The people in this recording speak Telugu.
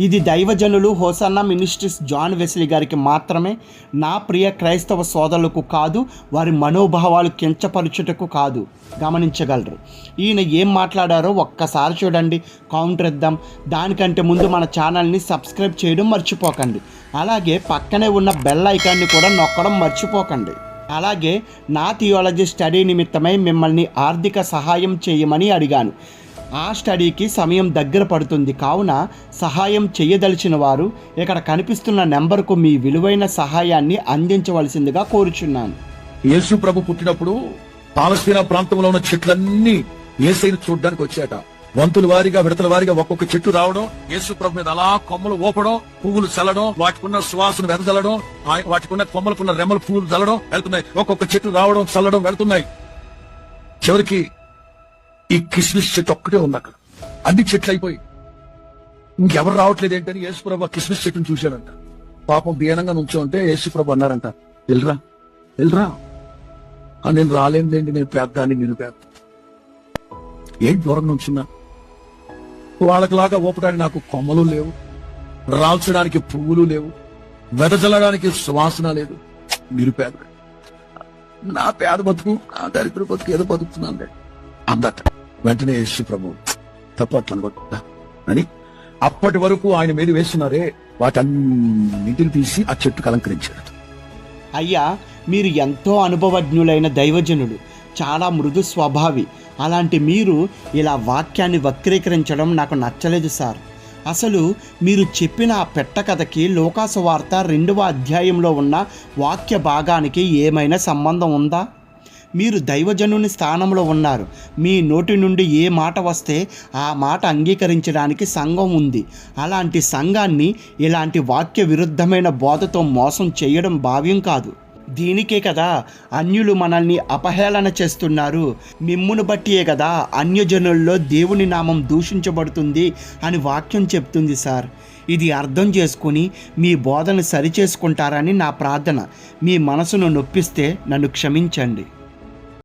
ఇది దైవజనులు హోసన్న మినిస్ట్రీస్ జాన్ వెస్లీ గారికి మాత్రమే నా ప్రియ క్రైస్తవ సోదరులకు కాదు వారి మనోభావాలు కించపరుచుటకు కాదు. గమనించగలరు. ఈయన ఏం మాట్లాడారో ఒక్కసారి చూడండి కౌంటర్ ఇద్దాం దానికంటే ముందు మన ఛానల్ని సబ్స్క్రైబ్ చేయడం మర్చిపోకండి. అలాగే పక్కనే ఉన్న బెల్ ఐకాన్ని కూడా నొక్కడం మర్చిపోకండి. అలాగే నా థియాలజీ స్టడీ నిమిత్తమై మిమ్మల్ని ఆర్థిక సహాయం చేయమని అడిగాను. ఆ స్టడీకి సమయం దగ్గర పడుతుంది. కావున సహాయం చేయదలిచిన వారు ఇక్కడ కనిపిస్తున్న నెంబర్కు మీ విలువైన సహాయాన్ని అందించవలసిందిగా కోరుచున్నాను. యేసు ప్రభు పుట్టినప్పుడు పాలస్తీనా ప్రాంతంలో ఉన్న చెట్లన్నీ ఏసైని చూడడానికి వచ్చాట. వంతుల వారిగా విడతల వారిగా ఒక్కొక్క చెట్టు రావడం యేసు ప్రభు మీద అలా కొమ్మలు ఊపడం పువ్వులు చల్లడం వాటికున్న సువాసన వెదజల్లడం వాటికున్న కొమ్మలకున్న రెమ్మలు పువ్వులు చల్లడం వెళ్తున్నాయి. ఒక్కొక్క చెట్టు రావడం చల్లడం వెళ్తున్నాయి. చివరికి ఈ కిస్మిస్ చెట్టు ఒక్కటే ఉంది అక్కడ. అన్ని చెట్లు అయిపోయి. ఇంకెవరు రావట్లేదు ఏంటని యేసు ప్రభా కిస్మిస్ చెట్టును చూశాడంట. పాపం దీనంగా నుంచో ఉంటే యేసుప్రభు అన్నారంట వెళ్ళరా వెళ్ళరా నేను రాలేదండి నేను పేద్దాన్ని నేను పేద ఏం దూరం నుంచున్నా? వాళ్ళకిలాగా ఊపడానికి నాకు కొమ్మలు లేవు రాల్చడానికి పువ్వులు లేవు వెదజల్లడానికి సువాసన లేదు. నిరుపేద నా పేద బతుకు నా దరిద్ర బతుకు ఏదో బతుకుతున్నాను అందట. వెంటనే యేసు ప్రభు తప్పట్లు అనుకుంటా అని అప్పటి వరకు ఆయన మీద వేస్తున్నారే వాటన్నింటిని తీసి ఆ చెట్టుకు అలంకరించాడు. అయ్యా మీరు ఎంతో అనుభవజ్ఞులైన దైవజనుడు చాలా మృదు స్వభావి. అలాంటి మీరు ఇలా వాక్యాన్ని వక్రీకరించడం నాకు నచ్చలేదు సార్. అసలు మీరు చెప్పిన ఆ పెట్ట కథకి లోకాసు వార్త రెండవ అధ్యాయంలో ఉన్న వాక్య భాగానికి ఏమైనా సంబంధం ఉందా? మీరు దైవజనుని స్థానంలో ఉన్నారు. మీ నోటి నుండి ఏ మాట వస్తే ఆ మాట అంగీకరించడానికి సంఘం ఉంది. అలాంటి సంఘాన్ని ఇలాంటి వాక్య విరుద్ధమైన బోధతో మోసం చేయడం భావ్యం కాదు. దీనికే కదా అన్యులు మనల్ని అపహేళన చేస్తున్నారు. మిమ్మును బట్టియే కదా అన్యజనుల్లో దేవుని నామం దూషించబడుతుంది అని వాక్యం చెప్తుంది సార్. ఇది అర్థం చేసుకుని మీ బోధను సరిచేసుకుంటారని నా ప్రార్థన. మీ మనసును నొప్పిస్తే నన్ను క్షమించండి.